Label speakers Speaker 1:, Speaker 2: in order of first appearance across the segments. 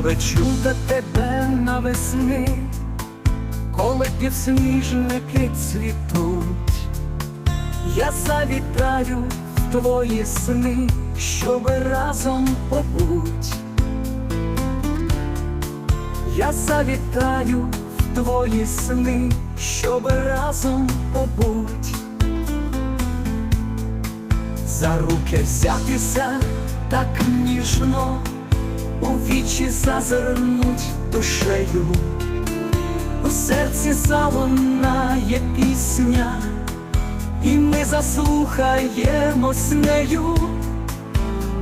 Speaker 1: щебечу до тебе навесни, коли підсніжники цвітуть, я завітаю в твої сни, щоби разом побуть. Я завітаю в твої сни, щоби разом побуть. За руки взятися так ніжно, у вічі зазирнуть душею, у серці залунає пісня, і ми заслухаємось нею,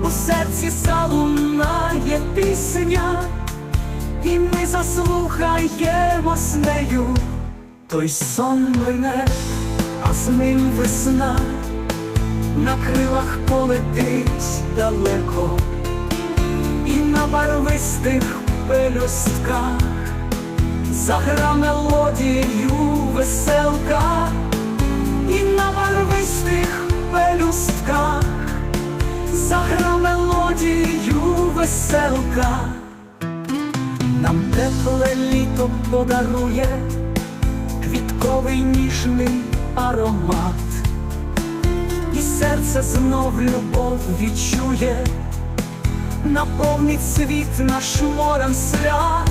Speaker 1: у серці залунає пісня, і ми заслухаємось нею, той сон мине, а з ним весна. На крилах полетить далеко, барвистих пелюстках загра мелодію веселка, і на барвистих пелюстках загра мелодію веселка, нам тепле літо подарує квітковий ніжний аромат. І серце знов любов відчує, наповнить світ наш морем свят,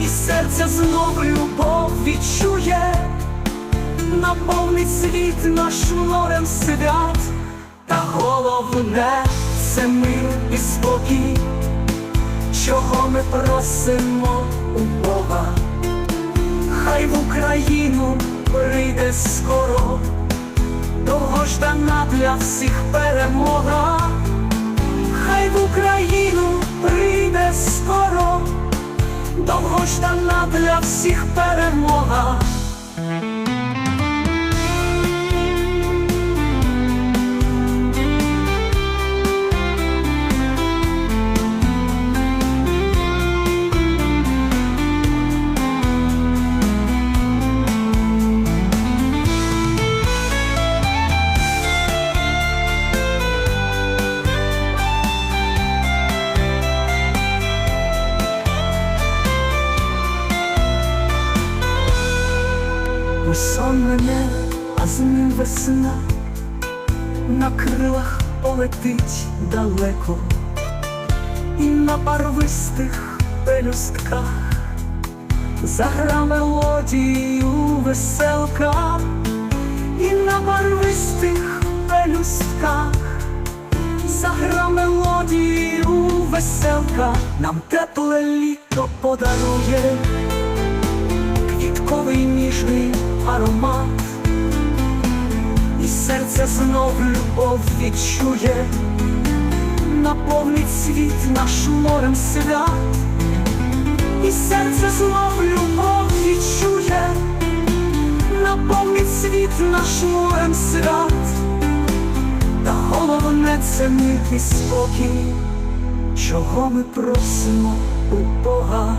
Speaker 1: і серце знов любов відчує, наповнить світ наш морем свят, та головне це мир і спокій, чого ми просимо у Бога, хай в Україну прийде скоро довгождана для всіх перемога, довгождана для всіх перемога. Ой, сон мене, а з ним весна, на крилах полетить далеко, і на барвистих пелюстках загра мелодію веселка, і на барвистих пелюстках загра мелодію веселка, нам тепле літо подарує квітковий аромат, і серце знов любов відчує, наповнить світ наш морем свят, і серце знов любов відчує, наповнить світ наш морем свят, та головне це мир і спокій, чого ми просимо у Бога.